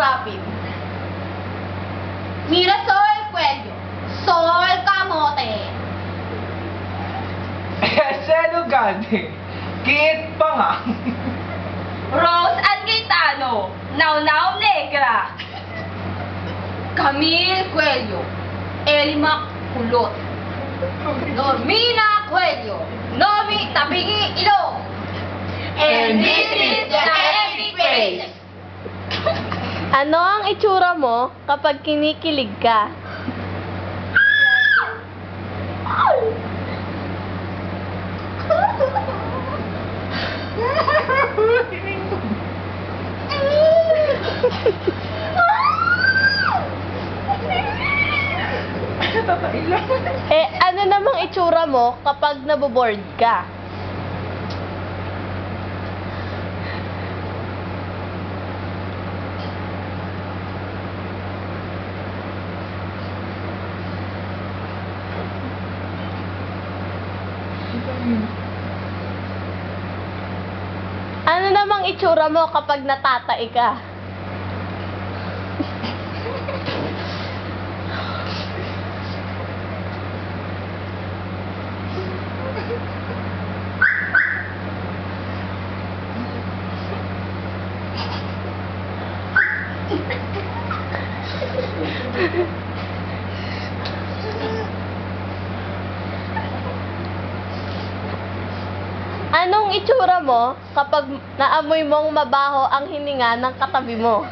Rapid. Mirasol Cuello. Sol Camote. Selo Gandhi. Kit pa nga. Rose. Now Now Negra. Camille Cuello. Elma Kulot. Normina Cuello. Nomi Tabingi Ilong. And Ano ang itsura mo kapag kinikilig ka? Eh, ano namang itsura mo kapag naboboard ka? Ano namang itsura mo kapag natatai ka? Anong itsura mo kapag naamoy mong mabaho ang hininga ng katabi mo?